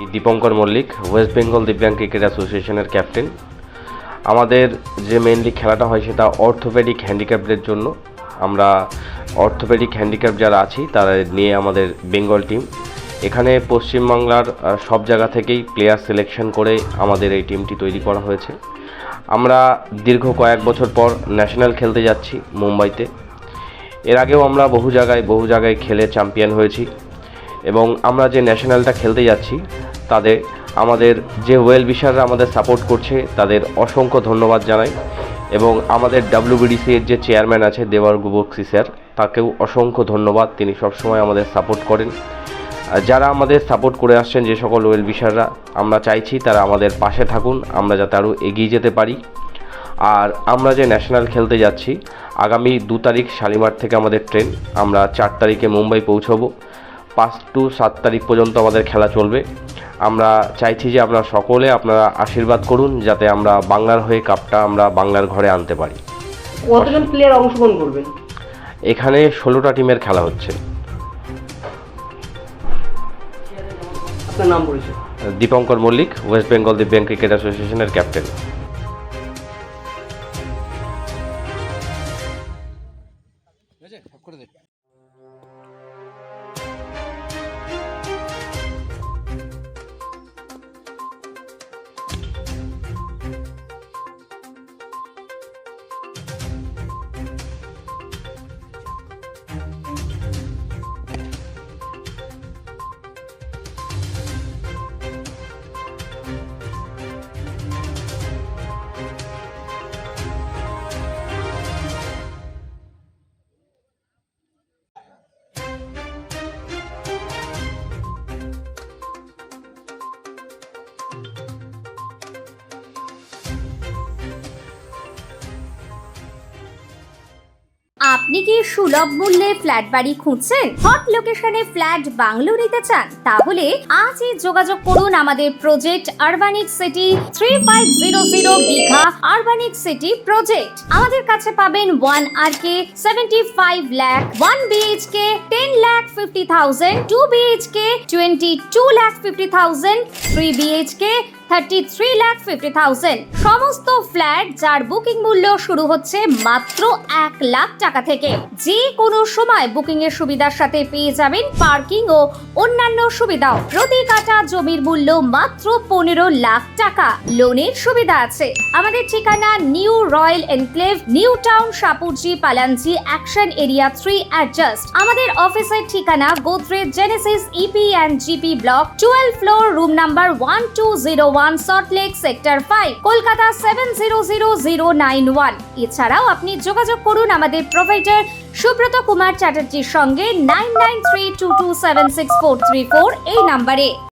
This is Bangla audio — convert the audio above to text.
এই দীপঙ্কর মল্লিক ওয়েস্ট বেঙ্গল দিব্যাঙ্গ ক্রিকেট অ্যাসোসিয়েশনের ক্যাপ্টেন আমাদের যে মেনলি খেলাটা হয় সেটা অর্থোপেডিক হ্যান্ডিক্যাপদের জন্য। আমরা অর্থোপেডিক হ্যান্ডিক্যাপ যারা আছি, তারা নিয়ে আমাদের বেঙ্গল টিম এখানে পশ্চিমবাংলার সব জায়গা থেকেই প্লেয়ার সিলেকশন করে আমাদের এই টিমটি তৈরি করা হয়েছে। আমরা দীর্ঘ কয়েক বছর পর ন্যাশনাল খেলতে যাচ্ছি মুম্বাইতে। এর আগেও আমরা বহু জায়গায় বহু জায়গায় খেলে চ্যাম্পিয়ন হয়েছি। এবং আমরা যে ন্যাশনালটা খেলতে যাচ্ছি তাদের আমাদের যে ওয়েল বিশাররা আমাদের সাপোর্ট করছে, তাদের অসংখ্য ধন্যবাদ জানাই। এবং আমাদের ডাব্লিউবিডিসি এর যে চেয়ারম্যান আছে, দেওয়ার গুবক্সি স্যার, তাকেও অসংখ্য ধন্যবাদ। তিনি সবসময় আমাদের সাপোর্ট করেন। যারা আমাদের সাপোর্ট করে আসছেন যে সকল ওয়েল বিশাররা আমরা চাইছি তারা আমাদের পাশে থাকুন, আমরা যাতে আরও এগিয়ে যেতে পারি। আর আমরা যে ন্যাশনাল খেলতে যাচ্ছি, আগামী দু তারিখ শালিমার থেকে আমাদের ট্রেন আমরা চার তারিখে মুম্বাই পৌঁছবো। পাঁচ টু সাত তারিখ পর্যন্ত আমাদের খেলা চলবে। আমরা চাইছি যে আপনারা সকলে আপনারা আশীর্বাদ করুন যাতে আমরা বাংলার হয়ে কাপটা আমরা বাংলার ঘরে আনতে পারি। কতজন প্লেয়ার অংশগ্রহণ করবেন? এখানে ষোলোটা টিমের খেলা হচ্ছে। আপনার নাম পরিচয় দীপঙ্কর মল্লিক ওয়েস্ট বেঙ্গল দিব্যাঙ্গ ক্রিকেট অ্যাসোসিয়েশনের ক্যাপ্টেন আপনি কি সুলভ মূল্যে ফ্ল্যাট বাড়ি খুঁজছেন? হট লোকেশনে ফ্ল্যাট বাংলো নিতে চান? তাহলে আজই যোগাযোগ করুন আমাদের project urbanic city three five zero zero Digha urbanic city project আমাদের কাছে পাবেন one R K seventy five lakh one BHK ten lakh fifty thousand two BHK twenty two lakh fifty thousand three BHK thirty three lakh fifty thousand সমস্ত ফ্ল্যাট যার বুকিং মূল্য শুরু হচ্ছে মাত্র এক লাখ টাকা থেকে। যে কোনো সময় বুকিং এর সুবিধার সাথে পেয়ে যাবেন পার্কিং ও অন্যান্য সুবিধাও। প্রতি কাঠা জমির মূল্য মাত্র পনেরো লাখ টাকা। লোনের সুবিধা আছে। আমাদের ঠিকানা new royal enclave, new town, Shapoorji Pallonji action area three adjust আমাদের অফিসের ঠিকানা Godrej Genesis EP and GP block twelve floor room number one two zero one Salt Lake sector five Kolkata seven zero zero zero nine one এছাড়াও আপনি যোগাযোগ করুন আমাদের প্রোভাইডার সুব্রত কুমার চ্যাটার্জির সঙ্গে nine nine three two two seven six four three four এই নাম্বারে